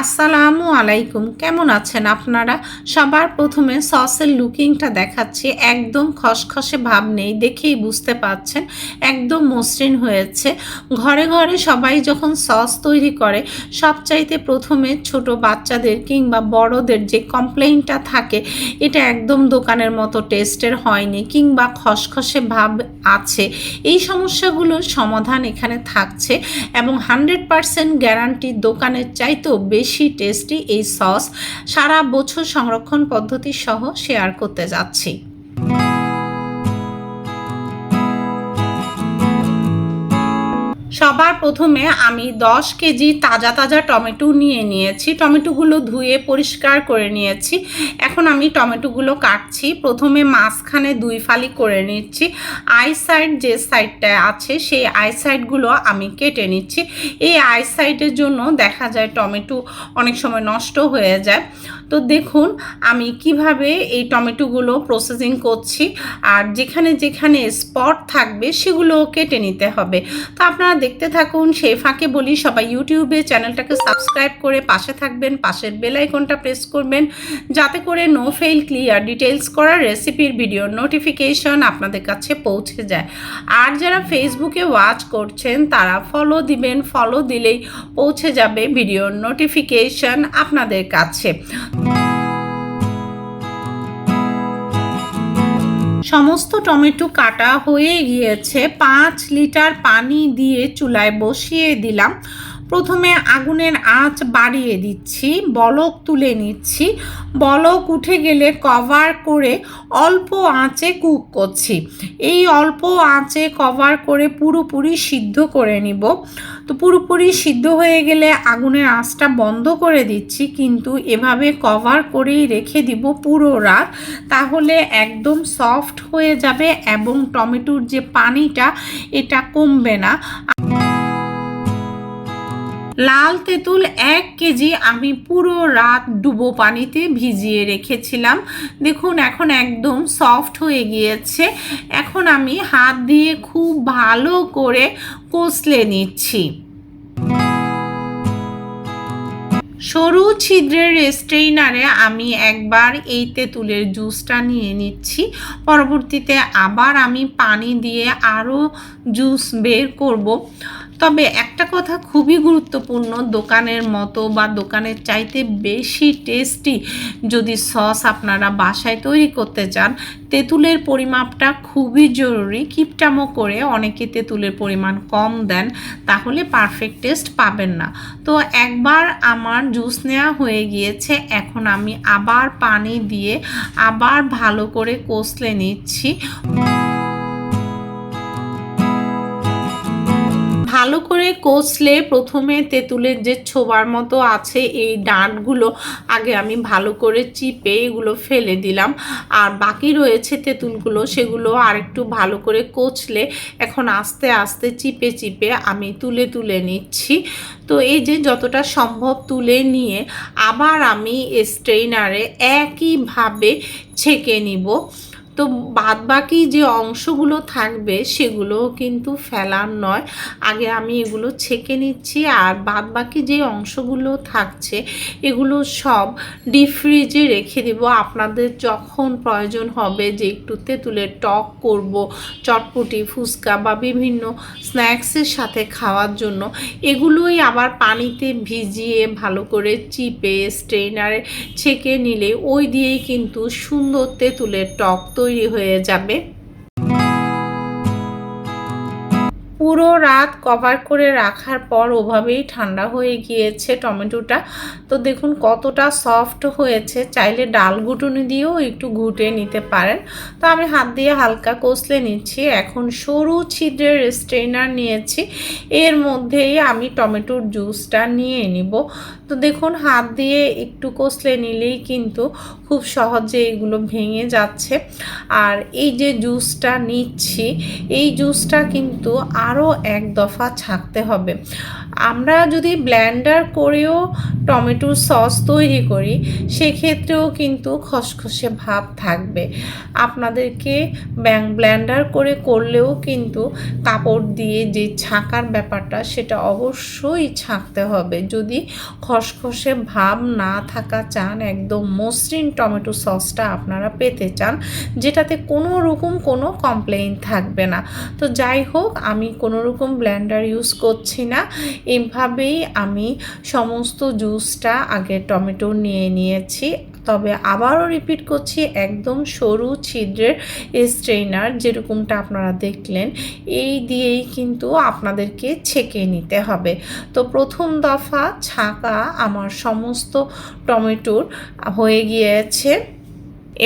আসসালামু আলাইকুম। কেমন আছেন আপনারা? সবার প্রথমে সসের লুকিংটা দেখাচ্ছি। একদম খসখসে ভাব নেই, দেখেই বুঝতে পারছেন। একদম মসৃণ হয়েছে। ঘরে ঘরে সবাই যখন সস তৈরি করে, সবচাইতে প্রথমে ছোট বাচ্চাদের কিংবা বড়দের যে কমপ্লেইনটা থাকে, এটা একদম দোকানের মতো টেস্টের হয়নি কিংবা খসখসে ভাব আছে। এই সমস্যাগুলোর সমাধান এখানে থাকছে এবং হান্ড্রেড পারসেন্ট গ্যারান্টি দোকানের চাইতেও বেশি টেস্টি এই সস সারা বছর সংরক্ষণ পদ্ধতি সহ শেয়ার করতে যাচ্ছি। সবার প্রথমে আমি 10 কেজি তাজা তাজা টমেটো নিয়ে নিয়েছি। টমেটোগুলো ধুয়ে পরিষ্কার করে নিয়েছি। এখন আমি টমেটোগুলো কাটছি। প্রথমে মাঝখানে দুই ফালি করে নিচ্ছি। আই সাইড যে সাইডটা আছে, সেই আই সাইডগুলো আমি কেটে নিচ্ছি। এই আই সাইডের জন্য দেখা যায় টমেটো অনেক সময় নষ্ট হয়ে যায়। তো দেখুন, আমি কীভাবে এই টমেটোগুলো প্রসেসিং করছি আর যেখানে যেখানে স্পট থাকবে সেগুলো কেটে নিতে হবে। তো আপনারা দেখতে থাকুন, সেই ফাঁকে বলি, সবাই ইউটিউবে চ্যানেলটাকে সাবস্ক্রাইব করে পাশে থাকবেন, পাশের বেল আইকনটা প্রেস করবেন, যাতে করে নো ফেল ক্লিয়ার ডিটেলস করা রেসিপির ভিডিও নোটিফিকেশন আপনাদের কাছে পৌঁছে যায়। আর যারা ফেসবুকে ওয়াচ করছেন, তারা ফলো দিবেন ফলো দিলেই পৌঁছে যাবে ভিডিওর নোটিফিকেশন আপনাদের কাছে। সমস্ত টমেটো কাটা হয়ে গিয়েছে। পাঁচ লিটার পানি দিয়ে চুলায় বসিয়ে দিলাম। প্রথমে আগুনের আঁচ বাড়িয়ে দিচ্ছি, বলক তুলে নিচ্ছি, বলক উঠে গেলে কভার করে অল্প আঁচে কুক করছি। এই অল্প আঁচে কভার করে পুরোপুরি সিদ্ধ করে নিব। তো পুরোপুরি সিদ্ধ হয়ে গেলে আগুনের আঁচটা বন্ধ করে দিচ্ছি, কিন্তু এভাবে কভার করেই রেখে দিব পুরো রাত। তাহলে একদম সফট হয়ে যাবে এবং টমেটোর যে পানিটা, এটা কমবে না। লাল তেঁতুল এক কেজি আমি পুরো রাত ডুবো পানিতে ভিজিয়ে রেখেছিলাম। দেখুন, এখন একদম সফট হয়ে গিয়েছে। এখন আমি হাত দিয়ে খুব ভালো করে কষলে নিচ্ছি। সরু ছিদ্রের স্ট্রেইনারে আমি একবার এই তেঁতুলের জুসটা নিয়ে নিচ্ছি। পরবর্তীতে আবার আমি পানি দিয়ে আরও জুস বের করব। তবে একটা কথা খুবই গুরুত্বপূর্ণ, দোকানের মতো বা দোকানের চাইতে বেশি টেস্টি যদি সস আপনারা বাসায় তৈরি করতে চান, তেঁতুলের পরিমাপটা খুবই জরুরি। কিপটামো করে অনেকে তেঁতুলের পরিমাণ কম দেন, তাহলে পারফেক্ট টেস্ট পাবেন না। তো একবার আমার জুস নেওয়া হয়ে গিয়েছে, এখন আমি আবার পানি দিয়ে আবার ভালো করে কষলে নিচ্ছি। ভালো করে কষলে প্রথমে তেঁতুলের যে ছোবার মতো আছে এই ডাঁটগুলো, আগে আমি ভালো করে চিপে এগুলো ফেলে দিলাম। আর বাকি রয়েছে তেঁতুলগুলো, সেগুলো আর একটু ভালো করে কচলে এখন আস্তে আস্তে চিপে চিপে আমি তুলে তুলে নিচ্ছি। তো এই যে যতটা সম্ভব তুলে নিয়ে আবার আমি স্ট্রেইনারে একইভাবে ছেঁকে নিব। তো বাদ বাকি যে অংশগুলো থাকবে সেগুলো কিন্তু ফেলার নয়। আগে আমি এগুলো ছেঁকে নিচ্ছি আর বাদ বাকি যে অংশগুলো থাকছে এগুলো সব ডিপ ফ্রিজে রেখে দেব। আপনাদের যখন প্রয়োজন হবে যে একটু তেঁতুলের টক করব, চটপটি, ফুচকা বা বিভিন্ন স্ন্যাক্সের সাথে খাওয়ার জন্য। এগুলোই আবার পানিতে ভিজিয়ে ভালো করে চিপে স্ট্রেনারে ছেঁকে নিলে ওই দিয়েই কিন্তু সুন্দর তেঁতুলের টক তৈরি হয়ে যাবে। পুরো রাত কভার করে রাখার পর ওভাবেই ঠান্ডা হয়ে গিয়েছে টমেটোটা। তো দেখুন কতটা সফট হয়েছে। চাইলে ডাল ঘুটুনি দিয়েও একটু ঘুটে নিতে পারেন। তো আমি হাত দিয়ে হালকা কষলে নিচ্ছি। এখন সরু ছিদ্রের স্ট্রেনার নিয়েছি। এর মধ্যেই আমি টমেটোর জুসটা নিয়ে নিব। তো দেখুন, হাত দিয়ে একটু কষলে নিলেই কিন্তু খুব সহজে এগুলো ভেঙে যাচ্ছে। আর এই যে জুসটা নিচ্ছি, এই জুসটা কিন্তু আরও এক দফা ছাঁকতে হবে। আমরা যদি ব্ল্যান্ডার করেও টমেটোর সস তৈরি করি, সেক্ষেত্রেও কিন্তু খসখসে ভাব থাকবে। আপনাদেরকে ব্ল্যান্ডার করে করলেও কিন্তু কাপড় দিয়ে যে ছাঁকার ব্যাপারটা, সেটা অবশ্যই ছাঁকতে হবে। যদি খসখসে ভাব না থাকা চান, একদম মসৃণ টমেটো সসটা আপনারা পেতে চান, যেটাতে কোনো রকম কোনো কমপ্লেইন থাকবে না। তো যাই হোক, আমি কোনো রকম ব্ল্যান্ডার ইউজ করছি না। এভাবেই আমি সমস্ত জুসটা আগে টমেটো নিয়ে নিয়েছি। তবে আবারও রিপিট করছি, একদম সরু ছিদ্রের স্ট্রেনার যেরকমটা আপনারা দেখলেন, এই দিয়েই কিন্তু আপনাদেরকে ছেঁকে নিতে হবে। তো প্রথম দফা ছাঁকা আমার সমস্ত টমেটোর হয়ে গিয়েছে।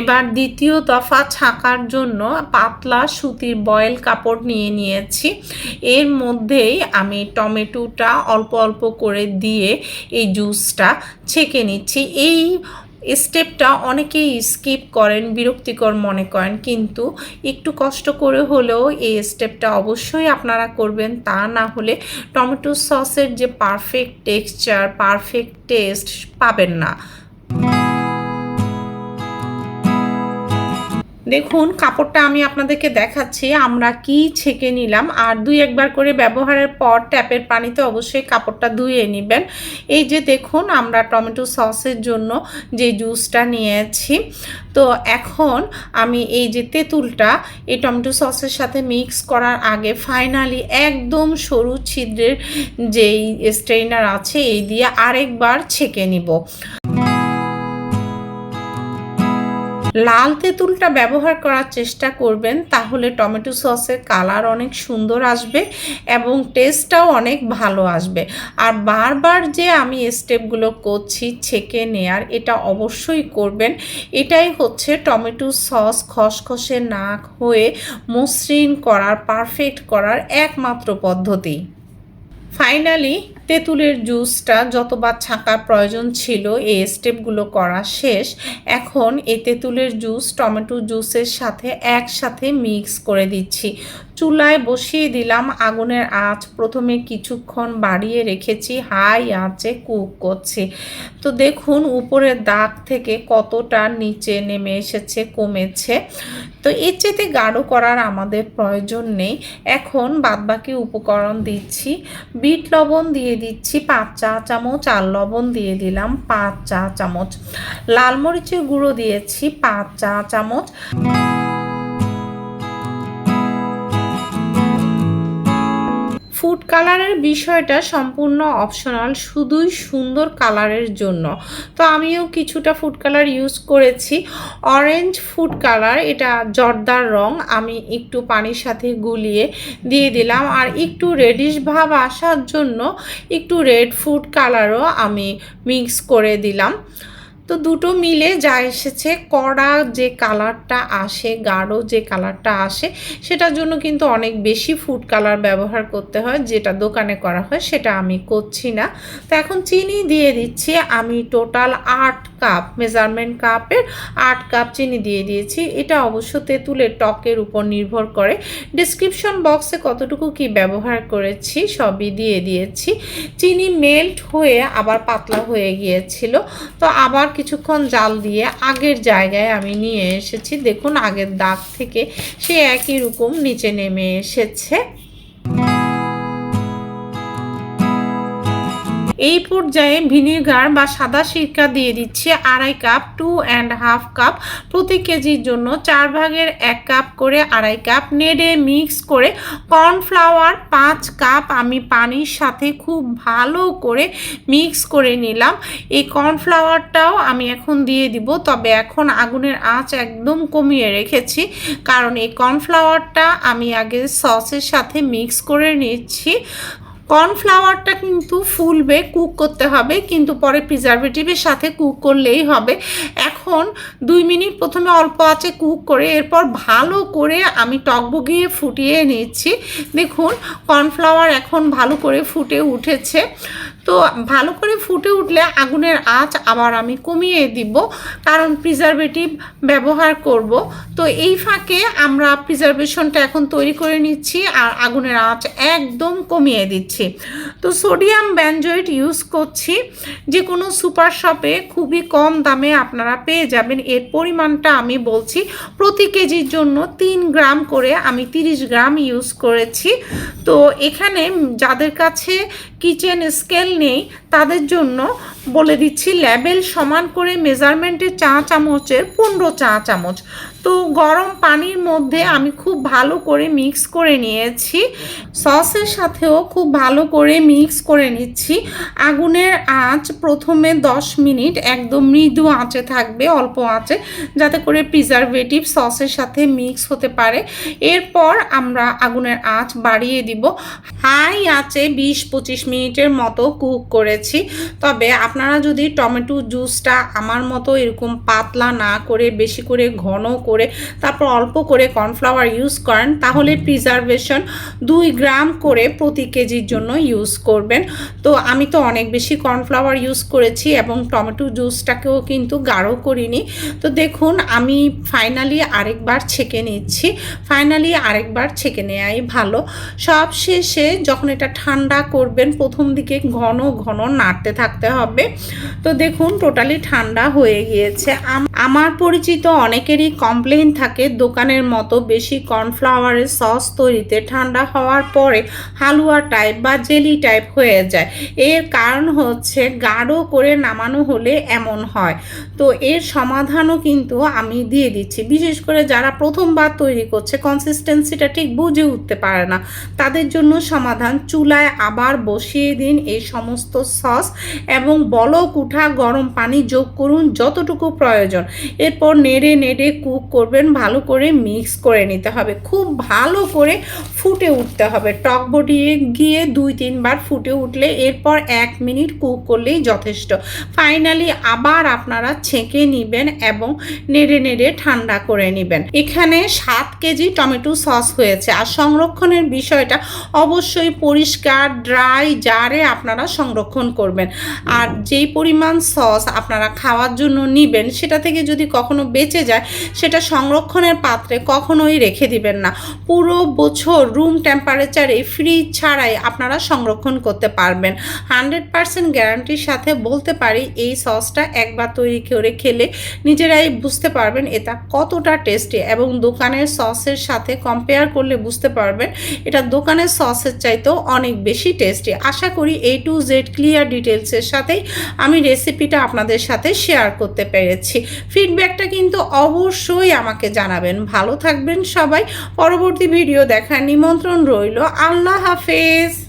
এবার দ্বিতীয় দফা ছাকার জন্য পাতলা সুতির বয়েল কাপড় নিয়ে নিয়েছি। এর মধ্যেই আমি টমেটোটা অল্প অল্প করে দিয়ে এই জুসটা ছেঁকে নিচ্ছি। এই স্টেপটা অনেকেই স্কিপ করেন, বিরক্তিকর মনে করেন, কিন্তু একটু কষ্ট করে হলেও এই স্টেপটা অবশ্যই আপনারা করবেন। তা না হলে টমেটো সসের যে পারফেক্ট টেক্সচার, পারফেক্ট টেস্ট পাবেন না। দেখুন, কাপড়টা আমি আপনাদেরকে দেখাচ্ছি, আমরা কি ছেঁকে নিলাম। আর দুই একবার করে ব্যবহারের পর ট্যাপের পানিতে অবশ্যই কাপড়টা ধুয়ে নেবেন। এই যে দেখুন, আমরা টমেটো সসের জন্য যে জুসটা নিয়েছি। তো এখন আমি এই যে তেঁতুলটা, এই টমেটো সসের সাথে মিক্স করার আগে ফাইনালি একদম সরু ছিদ্রের যেই স্ট্রেইনার আছে, এই দিয়ে আরেকবার ছেঁকে নিব। লাল তেঁতুলটা ব্যবহার করার চেষ্টা করবেন, তাহলে টমেটো সসের কালার অনেক সুন্দর আসবে এবং টেস্টটাও অনেক ভালো আসবে। আর বারবার যে আমি স্টেপগুলো করছি ছেঁকে নেয়ার, এটা অবশ্যই করবেন। এটাই হচ্ছে টমেটো সস খসখসে না হয়ে মসৃণ করার পারফেক্ট করার একমাত্র পদ্ধতি। ফাইনালি তেঁতুলের জুসটা যতবার ছাঁকার প্রয়োজন ছিল, এই স্টেপগুলো করা শেষ। এখন এই তেঁতুলের জুস টমেটো জুসের সাথে একসাথে মিক্স করে দিচ্ছি। চুলায় বসিয়ে দিলাম আগুনের আঁচ। প্রথমে কিছুক্ষণ বাড়িয়ে রেখেছি। হাই আঁচে কুক করছি। তো দেখুন, উপরের দাগ থেকে কতটা নিচে নেমে এসেছে, কমেছে। তো এর চেতে গাঢ় করার আমাদের প্রয়োজন নেই। এখন বাদবাকি উপকরণ দিচ্ছি। বিট লবণ দিয়ে দিচ্ছি পাঁচ চা চামচ, আর লবণ দিয়ে দিলাম পাঁচ চা চামচ। লাল মরিচের গুঁড়ো দিয়েছি পাঁচ চা চামচ। ফুড কালারের বিষয়টা সম্পূর্ণ অপশনাল শুধুই সুন্দর কালারের জন্য। তো আমিও কিছুটা ফুড কালার ইউজ করেছি। অরেঞ্জ ফুড কালার, এটা জর্দার রং, আমি একটু পানির সাথে গুলিয়ে দিয়ে দিলাম। আর একটু রেডিশ ভাব আসার জন্য একটু রেড ফুড কালারও আমি মিক্স করে দিলাম। তো দুটো মিলে যা এসেছে, কড়া যে কালারটা আসে, গাঢ় যে কালারটা আসে, সেটার জন্য কিন্তু অনেক বেশি ফুড কালার ব্যবহার করতে হয়, যেটা দোকানে করা হয়, সেটা আমি করছি না। তো এখন চিনি দিয়ে দিচ্ছি, আমি টোটাল আট কাপ মেজারমেন্ট কাপের আট কাপ চিনি দিয়ে দিয়েছি। এটা অবশ্য তেঁতুলের টকের উপর নির্ভর করে। ডিসক্রিপশন বক্সে কতটুকু কি ব্যবহার করেছি, সবই দিয়ে দিয়েছি। চিনি মেল্ট হয়ে আবার পাতলা হয়ে গিয়েছিল। তো আবার কিছুক্ষণ জাল দিয়ে আগের জায়গায় আমি নিয়ে এসেছি। দেখুন আগের দাগ থেকে সে একই রকম নিচে নেমে এসেছে। এই পর্যায়ে ভিনেগার বা সাদা সিরকা দিয়ে দিচ্ছি আড়াই cup two and half cup প্রতি কেজির জন্য। চার ভাগের এক কাপ করে আড়াই কাপ নেড়ে মিক্স করে কর্নফ্লাওয়ার পাঁচ কাপ আমি পানির সাথে খুব ভালো করে মিক্স করে নিলাম। এই কর্নফ্লাওয়ারটাও আমি এখন দিয়ে দিব, তবে এখন আগুনের আঁচ একদম কমিয়ে রেখেছি। কারণ এই কর্নফ্লাওয়ারটা আমি আগে সসের সাথে মিক্স করে নিচ্ছি। কর্নফ্লাওয়ারটা কিন্তু ফুলবে, কুক করতে হবে, কিন্তু পরে প্রিজার্ভেটিভের সাথে কুক করলেই হবে। এখন দুই মিনিট প্রথমে অল্প আছে কুক করে, এরপর ভালো করে আমি টকবগিয়ে ফুটিয়ে নিচ্ছি। দেখুন, কর্নফ্লাওয়ার এখন ভালো করে ফুটে উঠেছে। তো ভালো করে ফুটে উঠলে আগুনের আঁচ আবার আমি কমিয়ে দিব, কারণ প্রিজারভেটিভ ব্যবহার করব। তো এই ফাঁকে আমরা প্রিজারভেশনটা এখন তৈরি করে নিচ্ছি আর আগুনের আঁচ একদম কমিয়ে দিচ্ছি। তো সোডিয়াম ব্যানজয়েট ইউজ করছি, যে কোনো সুপার শপে খুবই কম দামে আপনারা পেয়ে যাবেন। এর পরিমাণটা আমি বলছি, প্রতি কেজির জন্য তিন গ্রাম করে আমি তিরিশ গ্রাম ইউজ করেছি। তো এখানে যাদের কাছে किचन स्केल ने তাদের জন্য বলে দিচ্ছি লেবেল সমান করে মেজারমেন্টের চা চামচের পনেরো চা চামচ। তো গরম পানির মধ্যে আমি খুব ভালো করে মিক্স করে নিয়েছি। সসের সাথেও খুব ভালো করে মিক্স করে নিচ্ছি। আগুনের আঁচ প্রথমে 10 মিনিট, একদম মৃদু আঁচে থাকবে, অল্প আঁচে, যাতে করে প্রিজারভেটিভ সসের সাথে মিক্স হতে পারে। এরপর আমরা আগুনের আঁচ বাড়িয়ে দিব। হাই আঁচে বিশ পঁচিশ মিনিটের মতো কুক করেছি তবে আপনারা যদি টমেটো জুসটা আমার মতো এরকম পাতলা না করে বেশি করে ঘন করে তারপর অল্প করে কর্নফ্লাওয়ার ইউজ করেন তাহলে প্রিজারভেশন দুই গ্রাম করে প্রতি কেজির জন্য ইউজ করবেন। তো আমি তো অনেক বেশি কর্নফ্লাওয়ার ইউজ করেছি এবং টমেটো জুসটাকেও কিন্তু গাঢ় করিনি। তো দেখুন আমি ফাইনালি আরেকবার ছেঁকে নিচ্ছি। ফাইনালি আরেকবার ছেঁকে নেওয়াই ভালো। সব শেষে যখন এটা ঠান্ডা করবেন প্রথম দিকে ঘন ঘন নাড়তে থাকতে হবে। তো দেখুন টোটালি ঠান্ডা হয়ে গিয়েছে। আমার পরিচিত অনেকেরই কমপ্লেন থাকে, দোকানের মতো বেশি কর্নফ্লাওয়ারের সস তৈরিতে ঠান্ডা হওয়ার পরে হালুয়া টাইপ বা জেলি টাইপ হয়ে যায়। এর কারণ হচ্ছে গাঢ় করে নামানো হলে এমন হয়। তো এর সমাধানও কিন্তু আমি দিয়ে দিচ্ছি। বিশেষ করে যারা প্রথমবার তৈরি করছে কনসিস্টেন্সিটা ঠিক বুঝে উঠতে পারে না। তাদের জন্য সমাধান, চুলায় আবার বসিয়ে দিন। এই সমস্ত সস এবং বলক, উঠা, গরম পানি যোগ করুন যতটুকু প্রয়োজন। এরপর নেড়ে নেড়ে কুক করবেন, ভালো করে মিক্স করে নিতে হবে। খুব ভালো করে ফুটে উঠতে হবে। টক বডিয়ে গিয়ে দুই, তিনবার ফুটে উঠলে এরপর এক মিনিট কুক করলেই যথেষ্ট। ফাইনালি আবার আপনারা ছেঁকে নেবেন এবং নেড়ে নেড়ে ঠান্ডা করে নেবেন। এখানে সাত কেজি টমেটো সস হয়েছে। আর সংরক্ষণের বিষয়টা অবশ্যই পরিষ্কার, ড্রাই, জারে আপনারা সংরক্ষণ করবেন। আর যেই পরিমাণ সস আপনারা খাওয়ার জন্য নিবেন, সেটা থেকে যদি কখনো বেঁচে যায়, সেটা সংরক্ষণের পাত্রে কখনোই রেখে দিবেন না। পুরো বছর রুম টেম্পারেচারে ফ্রিজ ছাড়াই আপনারা সংরক্ষণ করতে পারবেন। হান্ড্রেড পারসেন্ট গ্যারান্টির সাথে বলতে পারি, এই সসটা একবার তৈরি করে খেলে নিজেরাই বুঝতে পারবেন এটা কতটা টেস্টি এবং দোকানের সসের সাথে কম্পেয়ার করলে বুঝতে পারবেন, এটা দোকানের সসের চাইতেও অনেক বেশি টেস্টি আশা করি এ টু জেড ক্লিয়ার ডিটেলসের সাথেই আমি রেসিপিটা আপনাদের সাথে শেয়ার করতে পেরেছি। ফিডব্যাকটা কিন্তু অবশ্যই আমাকে জানাবেন। ভালো থাকবেন সবাই। পরবর্তী ভিডিও দেখার নিমন্ত্রণ রইল। আল্লাহ হাফেজ!